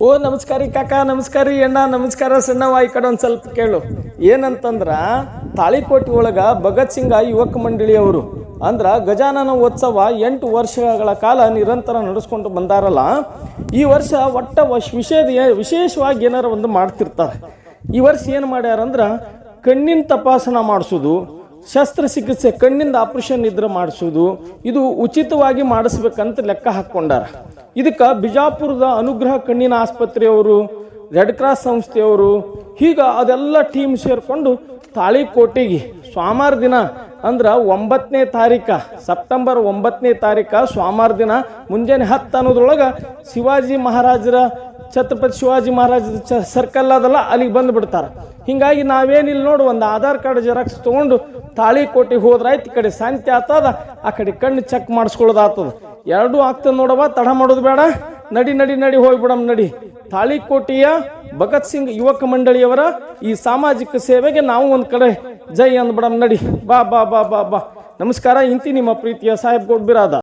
ಓ, ನಮಸ್ಕಾರಿ ಕಾಕ, ನಮಸ್ಕಾರ ಅಣ್ಣ, ನಮಸ್ಕಾರ ಸಣ್ಣವ ಈ ಕಡೆ ಒಂದು ಸ್ವಲ್ಪ ಕೇಳು. ಏನಂತಂದ್ರ, ತಾಳಿಕೋಟಿ ಒಳಗ ಭಗತ್ ಸಿಂಗ ಯುವಕ ಮಂಡಳಿಯವರು, ಅಂದ್ರ ಗಜಾನನ ಉತ್ಸವ ಎಂಟು ವರ್ಷಗಳ ಕಾಲ ನಿರಂತರ ನಡೆಸ್ಕೊಂಡು ಬಂದಾರಲ್ಲ, ಈ ವರ್ಷ ಒಟ್ಟ ವಿಷಯದ ವಿಶೇಷವಾಗಿ ಏನಾರ ಒಂದು ಮಾಡ್ತಿರ್ತಾರೆ. ಈ ವರ್ಷ ಏನು ಮಾಡ್ಯಾರಂದ್ರ, ಕಣ್ಣಿನ ತಪಾಸಣಾ ಮಾಡಿಸೋದು ಶಸ್ತ್ರಚಿಕಿತ್ಸೆ ಕಣ್ಣಿಂದ ಆಪರೇಷನ್ ಇದ್ರೆ ಮಾಡಿಸೋದು ಇದು ಉಚಿತವಾಗಿ ಮಾಡಿಸ್ಬೇಕಂತ ಲೆಕ್ಕ ಹಾಕ್ಕೊಂಡಾರ. ಇದಕ್ಕೆ ಬಿಜಾಪುರದ ಅನುಗ್ರಹ ಕಣ್ಣಿನ ಆಸ್ಪತ್ರೆಯವರು ರೆಡ್ ಕ್ರಾಸ್ ಸಂಸ್ಥೆಯವರು, ಹೀಗ ಅದೆಲ್ಲ ಟೀಮ್ ಸೇರಿಕೊಂಡು ತಾಳಿಕೋಟೆಗೆ ಸೋಮವಾರ ದಿನ ಅಂದ್ರೆ ಒಂಬತ್ತನೇ ತಾರೀಕ, ಸೆಪ್ಟೆಂಬರ್ ಒಂಬತ್ತನೇ ತಾರೀಕ ಸೋಮವಾರ ದಿನ, ಮುಂಜಾನೆ ಹತ್ತು ಅನ್ನೋದ್ರೊಳಗೆ ಶಿವಾಜಿ ಮಹಾರಾಜರ ಛತ್ರಪತಿ ಶಿವಾಜಿ ಮಹಾರಾಜ ಚ ಸರ್ಕಲ್ ಅದಲ್ಲ, ಅಲ್ಲಿಗೆ ಬಂದು ಬಿಡ್ತಾರೆ ಹಿಂಗಾಗಿ ನಾವೇನಿಲ್ಲ ನೋಡು, ಒಂದು ಆಧಾರ್ ಕಾರ್ಡ್ ಜೆರಾಕ್ಸ್ ತೊಗೊಂಡು ತಾಳಿಕೋಟೆಗೆ ಹೋದ್ರಾಯ್ತು ಈ ಕಡೆ ಶಾಂತಿ ಆಗ್ತದ, ಆ ಕಡೆ ಕಣ್ಣು ಚೆಕ್ ಮಾಡಿಸ್ಕೊಳ್ಳೋದಾಗ್ತದ. ಎರಡೂ ಆಗ್ತದೆ ನೋಡವ ತಡ ಮಾಡೋದು ಬೇಡ. ನಡಿ ನಡಿ ನಡಿ, ಹೋಗ್ಬಿಡಮ್, ನಡಿ. ತಾಳಿಕೋಟೆಯ ಭಗತ್ ಸಿಂಗ್ ಯುವಕ ಮಂಡಳಿಯವರ ಈ ಸಾಮಾಜಿಕ ಸೇವೆಗೆ ನಾವು ಒಂದು ಕಡೆ ಜೈ ಅಂದ್ಬಿಡಮ್, ನಡಿ. ಬಾ ಬಾ ಬಾ ಬಾ ಬಾ. ನಮಸ್ಕಾರ, ಇಂತಿ ನಿಮ್ಮ ಪ್ರೀತಿಯ ಸಾಹೇಬ್ ಗೋಡ್ಬಿರಾದ.